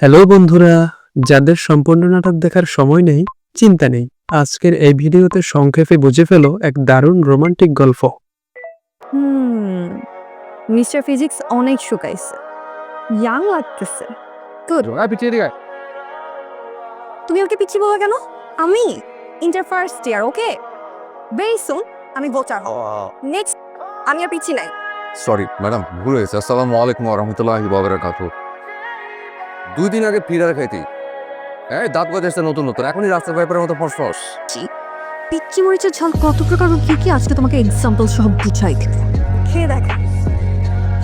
Hello বন্ধুরা যাদের সম্পূর্ণ নাটক দেখার সময় নেই চিন্তা নেই। আজকের এই ভিডিওতে সংক্ষেপে বুঝে ফেলো এক দারুণ রোমান্টিক গল্প। হুম মিস্টার ফিজিক্স অনেক শুকাইছে। ইয়াং লাগতেছে। তুমি ওকে পিচ্ছি বলো কেন? আমি inter first year okay? Very soon আমি ভোটার নেক্সট আমি আর পিচ্ছি নাই। সরি ম্যাডাম ভুল হয়েছে। আসসালামু আলাইকুম রহমতুল্লাহি বাবরাকাতু দুই দিন আগে ফিরার খাইতি। এই দাঁত গজাচ্ছে নতুন নতুন এখনই রাস্তা পাইপের মতো ফসফস পিচ্ছি মরিচের ঝাল কত প্রকার ও কি কি? আজকে তোমাকে এক্সাম্পল সহ বুঝাই দিব। খেয়ে দেখ।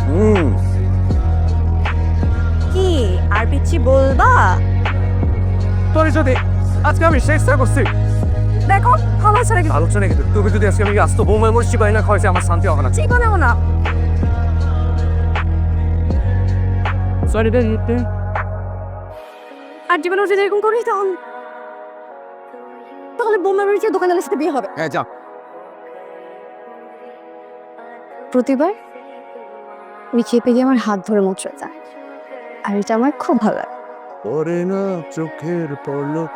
হুম। কি আর পিচ্ছি বলবা? তোরে যদি আজকে আমি শেষ চেষ্টা করছি। দেখো আমার ছাড়া কিছু আলোচনা কিন্তু তুমি যদি আজকে আমি আস্ত বৌমা মরছি পাই না খাওয়াইছে আমার শান্তি হবে না। ঠিক না। না সরি রে আর জীবনে যদি এরকম করিস তাহলে তাহলে বোমা মরিচের দোকানের সাথে বিয়ে হবে। হ্যাঁ যা। প্রতিবার ওই চেপে গিয়ে আমার হাত ধরে মোচড়ে যায় আর এটা আমার খুব ভালো লাগে। পরে না চোখের পলক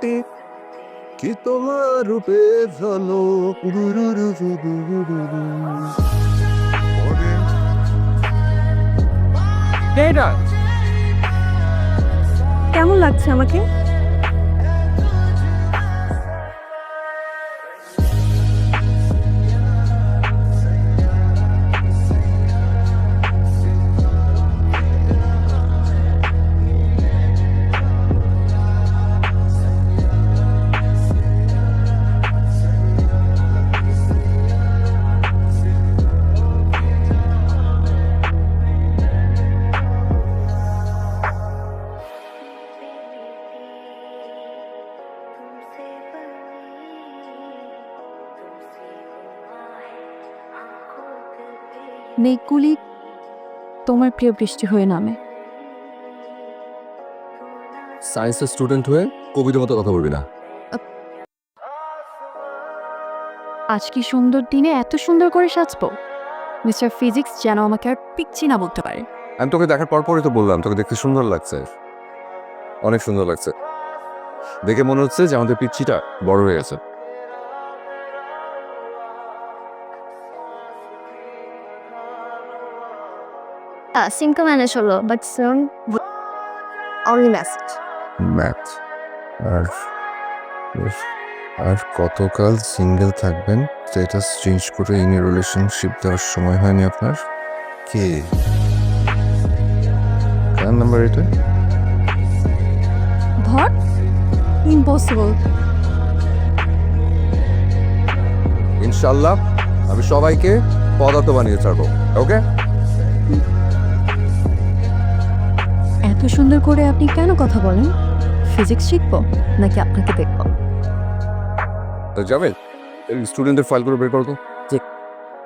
টিক কি তোমার রূপে ভালো এইটা কেমন লাগছে আমাকে? মেঘগুলি তোমার প্রিয় বৃষ্টি হয়ে নামে। সায়েন্সের স্টুডেন্ট হয়ে কবিদের মতো কথা বলবি না। আজ কি সুন্দর দিনে এত সুন্দর করে সাজবো? মিস্টার ফিজিক্স যেন আমাকে আর পিচ্ছি না বলতে পারে। আমি তোকে দেখার পর পরই তো বললাম তোকে দেখতে সুন্দর লাগছে। অনেক সুন্দর লাগছে। দেখে মনে হচ্ছে যে আমাদের পিচ্ছিটা বড় হয়ে গেছে। সিমকা ম্যানেজ হলো but soon only message math আর আর কতকাল সিঙ্গেল থাকবেন। স্ট্যাটাস চেঞ্জ করে ইন রিলেশনশিপ দেওয়ার সময় হয়নি আপনার? কে? কার নাম্বার এটা? ধর ইম্পসিবল ইনশাল্লাহ আমি সবাইকে পদার্থ বানিয়ে ছাড়বো ওকে এত সুন্দর করে আপনি কেন কথা বলেন? ফিজিক্স শিখব নাকি আপনাকে দেখব? তো যাবেন এই স্টুডেন্টের ফাইলগুলো বের করো তো। জি।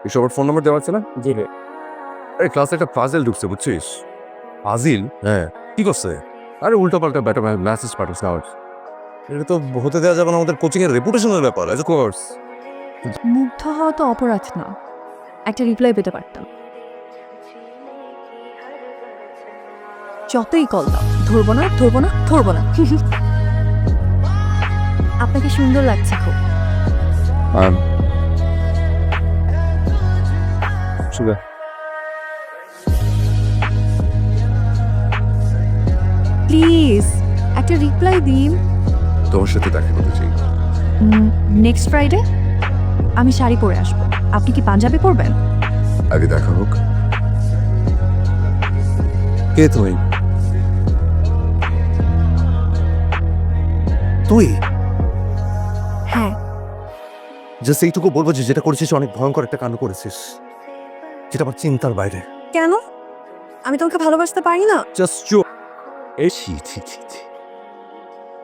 এই সবার ফোন নাম্বার দেওয়া আছে না? জি। রে আরে ক্লাসে একটা পাজেল ঢুকছে বুঝছিস? আজিল হ্যাঁ। কি করছে? আরে উল্টো পাল্টা ব্যাটা মেসেজ পাঠাচ্ছে আওয়াজ এটা তো হতে দেওয়া যাবে না আমাদের কোচিং এর রেপুটেশনের ব্যাপার। অফ কোর্স মুগ্ধ হওয়া তো অপরাধ না। একটা রিপ্লাই পেতে পারতাম। যতই কল দাও ধরবো না ধরবো না ধরবো না। আপনাকে সুন্দর লাগছে খুব। আর? সুগা। প্লিজ একটা রিপ্লাই দিন। তোমার সাথে দেখা করতে চাই। নেক্সট ফ্রাইডে আমি শাড়ি পরে আসব। আপনি কি পাঞ্জাবি পরবেন? আগে দেখা হোক। কে তুই তুই? হ্যাঁ। জাস্ট এইটুকু বলব যে যেটা করেছিস অনেক ভয়ঙ্কর একটা কাণ্ড করেছিস। যেটা আমার চিন্তার বাইরে। কেন? আমি তোমাকে ভালোবাসতে পারি না। জাস্ট চুপ এই ছি ছি ছি ছি।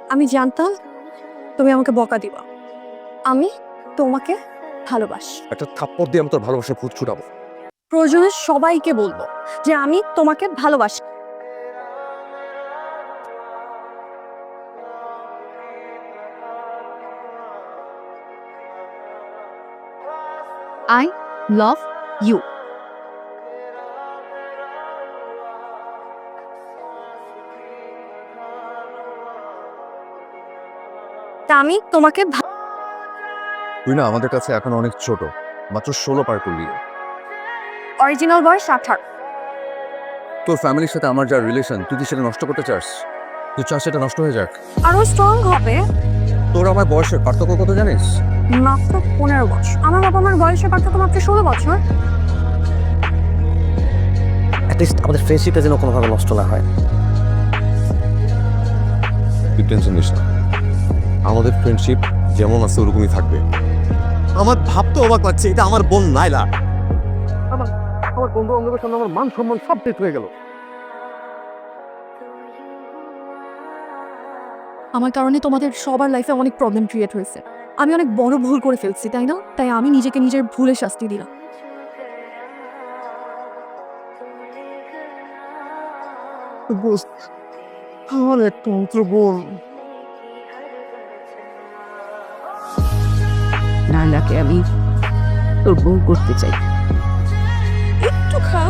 আমি জানতাম তুমি আমাকে বকা দিবা। আমি তোমাকে ভালোবাসি। একটা থাপ্পড় দিয়ে আমি তোর ভালোবাসার ভূত ছুটাবো। প্রয়োজনে সবাইকে বলব যে আমি তোমাকে ভালোবাসি। আই লভ ইউ আমি তোমাকে তুই না আমাদের কাছে এখন অনেক ছোট মাত্র ষোলো পার করলি। অরিজিনাল বয়স আঠারো। তোর ফ্যামিলির সাথে আমার যা রিলেশন তুই কি সেটা নষ্ট করতে চাস? তুই চাস সেটা নষ্ট হয়ে যাক? আরও স্ট্রং হবে। তোর আমার বয়সের পার্থক্য কত জানিস? মাত্র পনেরো বছর। আমার বাবা আমার বয়সের পার্থক্য মাত্র ষোলো বছর। অ্যাটলিস্ট আমাদের ফ্রেন্ডশিপটা যেন কোনোভাবে নষ্ট না হয়। তুই টেনশন নিস না। আমাদের ফ্রেন্ডশিপ যেমন আছে ওরকমই থাকবে। আমার ভাবতে অবাক লাগছে এটা আমার বোন নাইলা আমার আমার বন্ধু বান্ধবের সামনে আমার মান সম্মান সব শেষ হয়ে গেল। আমার কারণে তোমাদের সবার লাইফে অনেক প্রবলেম ক্রিয়েট হয়েছে। আমি অনেক বড় ভুল করে ফেলছি তাই না? তাই আমি নিজেকে নিজের ভুলে শাস্তি দিলাম। আমার একটা মাত্র বোন নানাকে আমি তোর বউ করতে চাই। একটু খা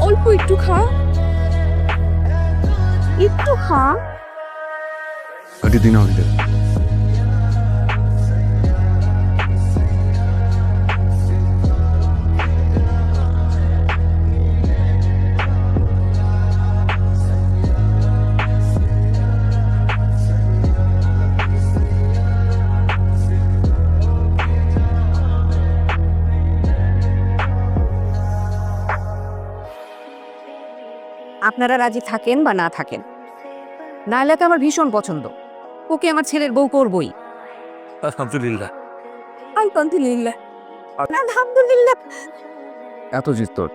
অল্প একটু খা। একটু খা। আগে দিন আগে আপনারা রাজি থাকেন বা না থাকেন? নাইলাকে আমার ভীষণ পছন্দ। ওকে আমার ছেলের বউ করবই। আলহামদুলিল্লাহ। আলহামদুলিল্লাহ। আলহামদুলিল্লাহ। এত জিত তোর।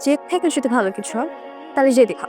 যে থেকে সেটা ভালো কিছু হয় তাহলে যে দেখা